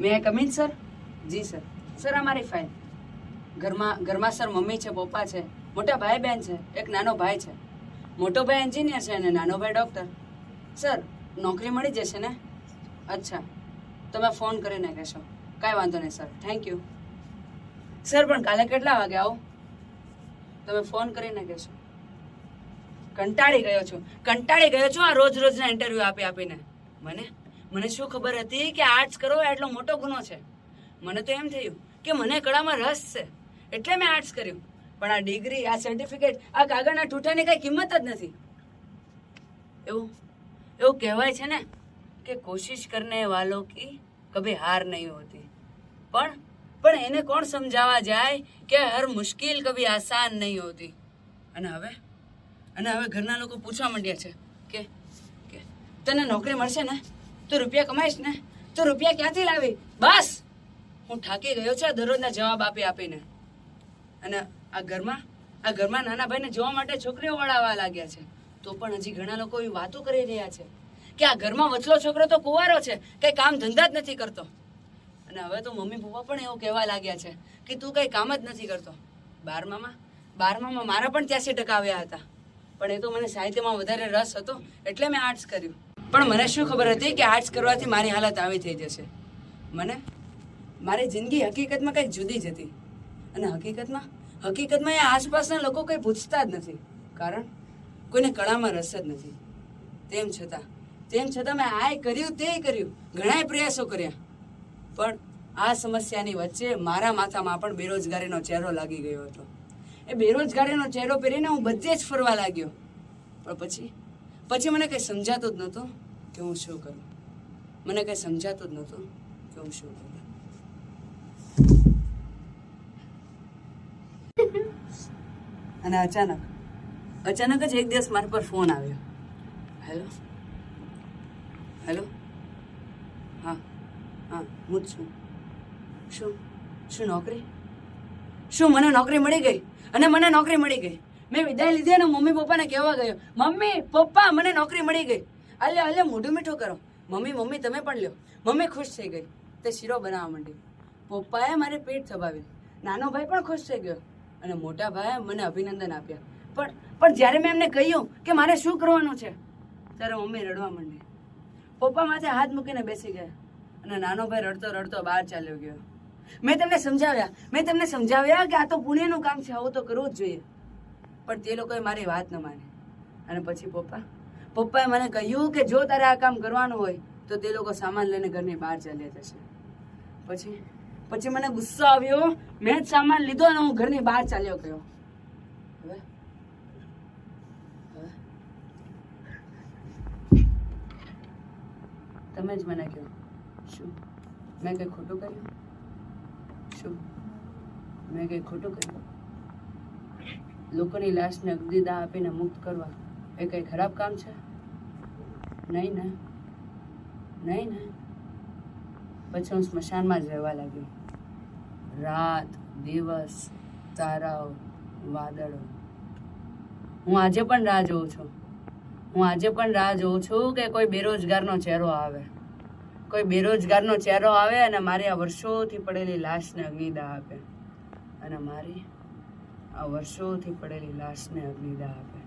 May come in sir ji sir sir આ મારી file ઘરમાં ઘરમાં સર મમ્મી છે, પપ્પા છે, મોટા ભાઈ બહેન છે, એક નાનો ભાઈ છે. મોટો ભાઈ એન્જિનિયર છે અને નાનો ભાઈ ડૉક્ટર સર નોકરી મળી જશે ને? અચ્છા. તમે ફોન કરીને કહેશો. કાંઈ વાંધો નહીં સર થેન્ક યુ સર પણ કાલે કેટલા વાગે આવો? તમે ફોન કરીને કહેશો. કંટાળી ગયો છું. કંટાળી ગયો છું આ રોજ રોજના ઇન્ટરવ્યૂ આપી આપીને. મને? મને શું ખબર હતી કે આર્ટ્સ કરવો એટલો મોટો ગુનો છે? મને તો એમ થયું કે મને કળામાં રસ છે. એટલે મેં આર્ટ્સ કર્યું. પણ આ ડિગ્રી આ સર્ટિફિકેટ આ કાગળના ઠૂઠાની કઈ કિંમત જ નથી. એવું એવું કહેવાય છે ને કે કોશિશ કરને વાલો કી કભી હાર નહીં હોતી. પણ પણ એને કોણ સમજાવવા જાય કે હર મુશ્કેલ કભી આસાન નહીં હોતી? અને હવે? અને હવે ઘરના લોકો પૂછવા માંડ્યા છે કે કે તને નોકરી મળશે ને? તું રૂપિયા કમાઈશ ને, તો રૂપિયા ક્યાંથી લાવી? બસ! હું થાકી ગયો છે દરરોજના જવાબ આપી આપીને. અને આ ઘરમાં આ ઘરમાં નાના ભાઈને જોવા માટે છોકરીઓ વળાવવા લાગ્યા છે. તો પણ હજી ઘણા લોકો એવી વાતો કરી રહ્યા છે કે આ ઘરમાં વચલો છોકરો તો કુવારો છે, કઈ કામ ધંધા જ નથી કરતો. અને હવે તો મમ્મી પપ્પા પણ એવું કહેવા લાગ્યા છે કે તું કઈ કામ જ નથી કરતો. બારમામાં બારમામાં મારા પણ ત્યાંસી ટકા આવ્યા હતા. પણ એ તો મને સાહિત્યમાં વધારે રસ હતો, એટલે મેં આર્ટ્સ કર્યું. પણ મને શું ખબર હતી કે આર્ટ્સ કરવાથી મારી હાલત આવી થઈ જશે? મને? મારી જિંદગી હકીકતમાં કંઈક જુદી જ હતી. અને હકીકતમાં? હકીકતમાં એ આસપાસના લોકો કંઈ પૂછતા જ નથી. કારણ, કોઈને કળામાં રસ જ નથી. તેમ છતાં તેમ છતાં મેં આ કર્યું, તે કર્યું. ઘણાય પ્રયાસો કર્યા. પણ આ સમસ્યાની વચ્ચે મારા માથામાં પણ બેરોજગારીનો ચહેરો લાગી ગયો હતો. એ બેરોજગારીનો ચહેરો પહેરીને હું બધે જ ફરવા લાગ્યો. પણ પછી પછી મને કંઈ સમજાતું જ નહોતું કે હું શું કરું. મને કંઈ સમજાતું જ નહોતું કે હું શું કરું. અને અચાનક અચાનક જ એક દિવસ મારા પર ફોન આવ્યો. હેલો? હેલો? હા હા, હું જ છું. શું શું નોકરી? શું મને નોકરી મળી ગઈ? અને મને નોકરી મળી ગઈ? મેં વિદાય લીધી અને મમ્મી પપ્પાને કહેવા ગયો, મમ્મી, પપ્પા, મને નોકરી મળી ગઈ. અલે અલે મોઢું મીઠું કરો. મમ્મી મમ્મી, તમે પણ લ્યો. મમ્મી ખુશ થઈ ગઈ. તે શીરો બનાવવા માંડી. પપ્પાએ મારે પેટ થબાવ્યું. નાનો ભાઈ પણ ખુશ થઈ ગયો અને મોટા ભાઈએ મને અભિનંદન આપ્યા. પણ પણ જ્યારે મેં એમને કહ્યું કે મારે શું કરવાનું છે, ત્યારે મમ્મી રડવા માંડી. પપ્પા માથે હાથ મૂકીને બેસી ગયા અને નાનો ભાઈ રડતો રડતો બહાર ચાલ્યો ગયો. મેં તમને સમજાવ્યા. મેં તમને સમજાવ્યા કે આ તો પુણ્યનું કામ છે, આવું તો કરવું જ જોઈએ. પણ તે લોકોએ મારી વાત ન માની. અને પછી પપ્પા, પપ્પાએ મને કહ્યું કે જો તારે આ કામ કરવાનું હોય, તો તે લોકો સામાન લઈને ઘરની બહાર ચાલ્યા જશે. પછી પછી મને ગુસ્સો આવ્યો, મેં જ સામાન લીધો અને હું ઘરની બહાર ચાલ્યો ગયો. હવે? તમે જ મને કહો, શું? મેં કંઈ ખોટું કર્યું? શું? મેં કંઈ ખોટું કર્યું? લોકોની લાશને અગ્નિદાહ આપીને મુક્ત કરવા. એ કંઈ ખરાબ કામ છે? નહીં ને? નહીં ને? પછી હું સ્મશાનમાં જ રહેવા લાગ્યો રાત, દિવસ, તારાઓ, વાદળો. હું આજે પણ રાહ જોઉં છું. હું આજે પણ રાહ જોઉં છું કે કોઈ બેરોજગારનો ચહેરો આવે. કોઈ બેરોજગારનો ચહેરો આવે અને મારી આ વર્ષોથી પડેલી લાશને અગ્નિદાહ આપે. અને મારી આ વર્ષોથી પડેલી લાશને અગ્નિદાહ આપે